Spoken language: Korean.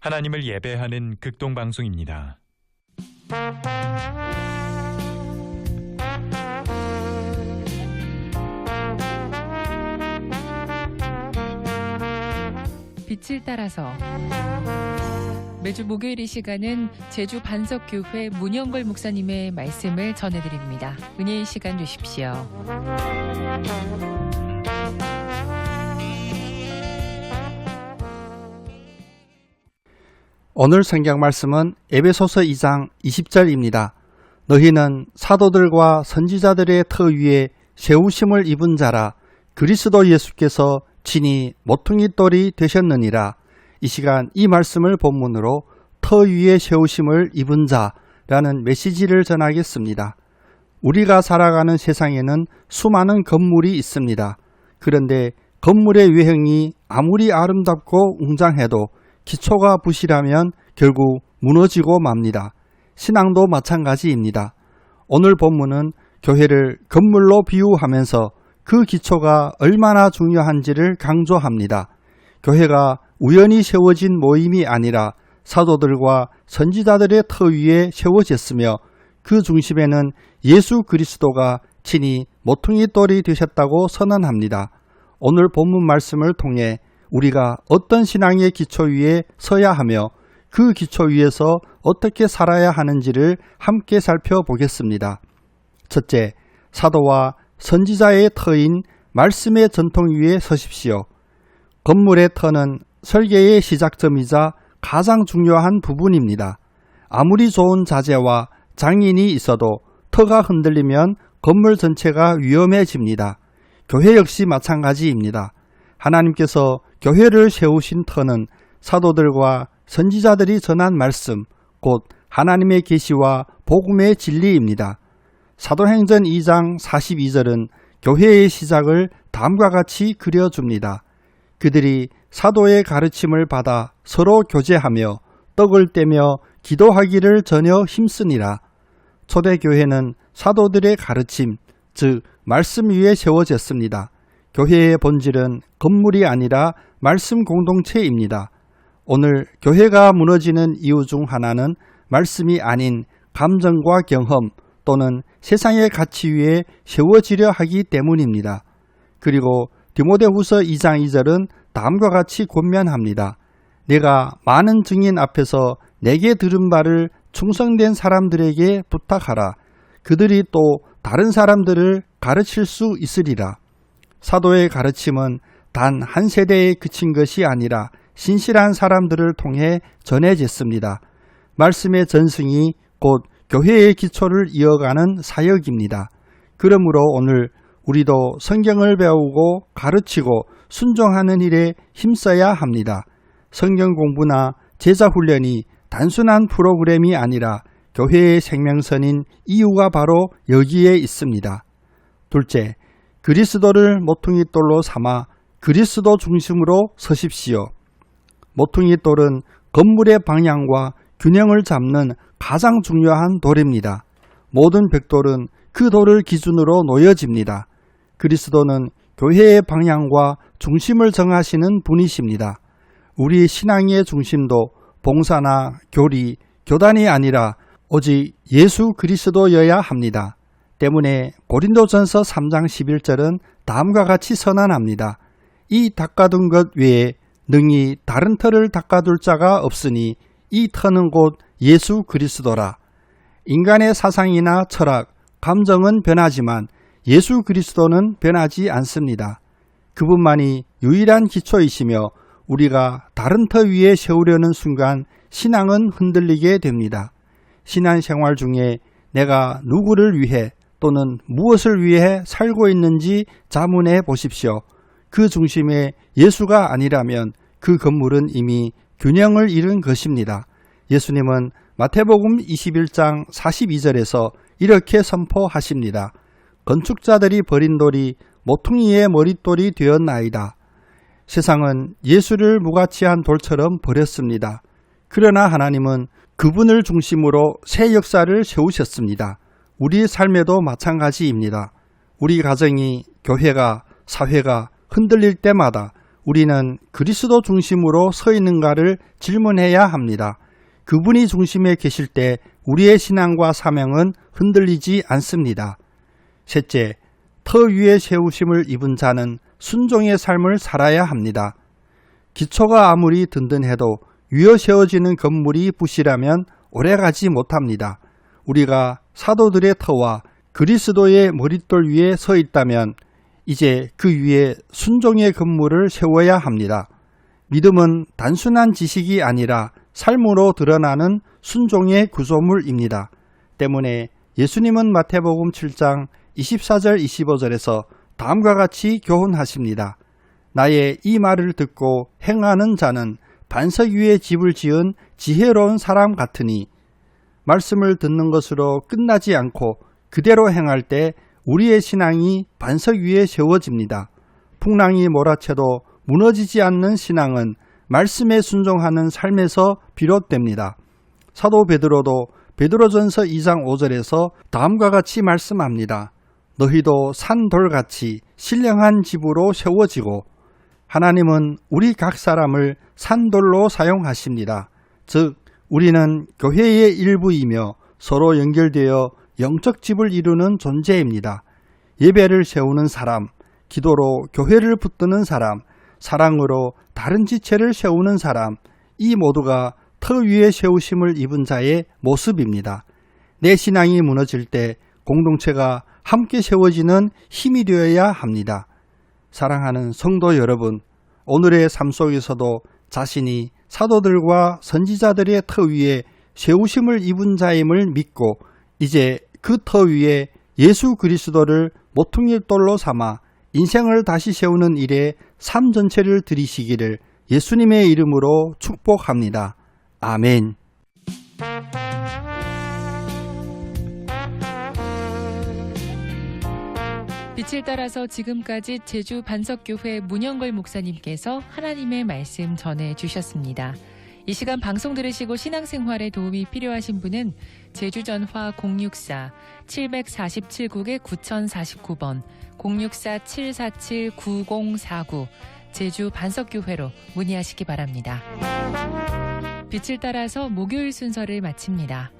하나님을 예배하는 극동 방송입니다. 빛을 따라서 매주 목요일 이 시간은 제주 반석교회 문영걸 목사님의 말씀을 전해드립니다. 은혜의 시간 되십시오. 오늘 성경 말씀은 에베소서 2장 20절입니다. 너희는 사도들과 선지자들의 터 위에 세우심을 입은 자라 그리스도 예수께서 친히 모퉁이 돌이 되셨느니라. 이 시간 이 말씀을 본문으로 터 위에 세우심을 입은 자라는 메시지를 전하겠습니다. 우리가 살아가는 세상에는 수많은 건물이 있습니다. 그런데 건물의 외형이 아무리 아름답고 웅장해도 기초가 부실하면 결국 무너지고 맙니다. 신앙도 마찬가지입니다. 오늘 본문은 교회를 건물로 비유하면서 그 기초가 얼마나 중요한지를 강조합니다. 교회가 우연히 세워진 모임이 아니라 사도들과 선지자들의 터 위에 세워졌으며 그 중심에는 예수 그리스도가 친히 모퉁이 돌이 되셨다고 선언합니다. 오늘 본문 말씀을 통해 우리가 어떤 신앙의 기초 위에 서야 하며 그 기초 위에서 어떻게 살아야 하는지를 함께 살펴보겠습니다. 첫째, 사도와 선지자의 터인 말씀의 전통 위에 서십시오. 건물의 터는 설계의 시작점이자 가장 중요한 부분입니다. 아무리 좋은 자재와 장인이 있어도 터가 흔들리면 건물 전체가 위험해집니다. 교회 역시 마찬가지입니다. 하나님께서 교회를 세우신 터는 사도들과 선지자들이 전한 말씀, 곧 하나님의 계시와 복음의 진리입니다. 사도행전 2장 42절은 교회의 시작을 다음과 같이 그려줍니다. 그들이 사도의 가르침을 받아 서로 교제하며 떡을 떼며 기도하기를 전혀 힘쓰니라. 초대교회는 사도들의 가르침, 즉 말씀 위에 세워졌습니다. 교회의 본질은 건물이 아니라 말씀 공동체입니다. 오늘 교회가 무너지는 이유 중 하나는 말씀이 아닌 감정과 경험 또는 세상의 가치 위에 세워지려 하기 때문입니다. 그리고 디모데후서 2장 2절은 다음과 같이 권면합니다. 내가 많은 증인 앞에서 내게 들은 바를 충성된 사람들에게 부탁하라. 그들이 또 다른 사람들을 가르칠 수 있으리라. 사도의 가르침은 단 한 세대에 그친 것이 아니라 신실한 사람들을 통해 전해졌습니다. 말씀의 전승이 곧 교회의 기초를 이어가는 사역입니다. 그러므로 오늘 우리도 성경을 배우고 가르치고 순종하는 일에 힘써야 합니다. 성경 공부나 제자 훈련이 단순한 프로그램이 아니라 교회의 생명선인 이유가 바로 여기에 있습니다. 둘째, 그리스도를 모퉁이 돌로 삼아 그리스도 중심으로 서십시오. 모퉁이 돌은 건물의 방향과 균형을 잡는 가장 중요한 돌입니다. 모든 벽돌은 그 돌을 기준으로 놓여집니다. 그리스도는 교회의 방향과 중심을 정하시는 분이십니다. 우리 신앙의 중심도 봉사나 교리, 교단이 아니라 오직 예수 그리스도여야 합니다. 때문에 고린도전서 3장 11절은 다음과 같이 선언합니다. 이 닦아둔 것 외에 능히 다른 터를 닦아둘 자가 없으니 이 터는 곧 예수 그리스도라. 인간의 사상이나 철학, 감정은 변하지만 예수 그리스도는 변하지 않습니다. 그분만이 유일한 기초이시며 우리가 다른 터 위에 세우려는 순간 신앙은 흔들리게 됩니다. 신앙 생활 중에 내가 누구를 위해 또는 무엇을 위해 살고 있는지 자문해 보십시오. 그 중심에 예수가 아니라면 그 건물은 이미 균형을 잃은 것입니다. 예수님은 마태복음 21장 42절에서 이렇게 선포하십니다. 건축자들이 버린 돌이 모퉁이의 머릿돌이 되었나이다. 세상은 예수를 무가치한 돌처럼 버렸습니다. 그러나 하나님은 그분을 중심으로 새 역사를 세우셨습니다. 우리 삶에도 마찬가지입니다. 우리 가정이, 교회가, 사회가 흔들릴 때마다 우리는 그리스도 중심으로 서 있는가를 질문해야 합니다. 그분이 중심에 계실 때 우리의 신앙과 사명은 흔들리지 않습니다. 셋째, 터 위에 세우심을 입은 자는 순종의 삶을 살아야 합니다. 기초가 아무리 든든해도 위어 세워지는 건물이 부실하면 오래가지 못합니다. 우리가 사도들의 터와 그리스도의 머릿돌 위에 서 있다면 이제 그 위에 순종의 건물을 세워야 합니다. 믿음은 단순한 지식이 아니라 삶으로 드러나는 순종의 구조물입니다. 때문에 예수님은 마태복음 7장 24절 25절에서 다음과 같이 교훈하십니다. 나의 이 말을 듣고 행하는 자는 반석 위에 집을 지은 지혜로운 사람 같으니 말씀을 듣는 것으로 끝나지 않고 그대로 행할 때 우리의 신앙이 반석 위에 세워집니다. 풍랑이 몰아쳐도 무너지지 않는 신앙은 말씀에 순종하는 삶에서 비롯됩니다. 사도 베드로도 베드로전서 2장 5절에서 다음과 같이 말씀합니다. 너희도 산돌같이 신령한 집으로 세워지고 하나님은 우리 각 사람을 산돌로 사용하십니다. 즉 우리는 교회의 일부이며 서로 연결되어 영적 집을 이루는 존재입니다. 예배를 세우는 사람, 기도로 교회를 붙드는 사람, 사랑으로 다른 지체를 세우는 사람, 이 모두가 터 위에 세우심을 입은 자의 모습입니다. 내 신앙이 무너질 때 공동체가 함께 세워지는 힘이 되어야 합니다. 사랑하는 성도 여러분, 오늘의 삶 속에서도 자신이 사도들과 선지자들의 터 위에 세우심을 입은 자임을 믿고 이제 그 터 위에 예수 그리스도를 모퉁이 돌로 삼아 인생을 다시 세우는 일에 삶 전체를 들이시기를 예수님의 이름으로 축복합니다. 아멘. 빛을 따라서 지금까지 제주 반석교회 문영걸 목사님께서 하나님의 말씀 전해 주셨습니다. 이 시간 방송 들으시고 신앙생활에 도움이 필요하신 분은 제주전화 064 747국의 9049번 064 747 9049 제주 반석교회로 문의하시기 바랍니다. 빛을 따라서 목요일 순서를 마칩니다.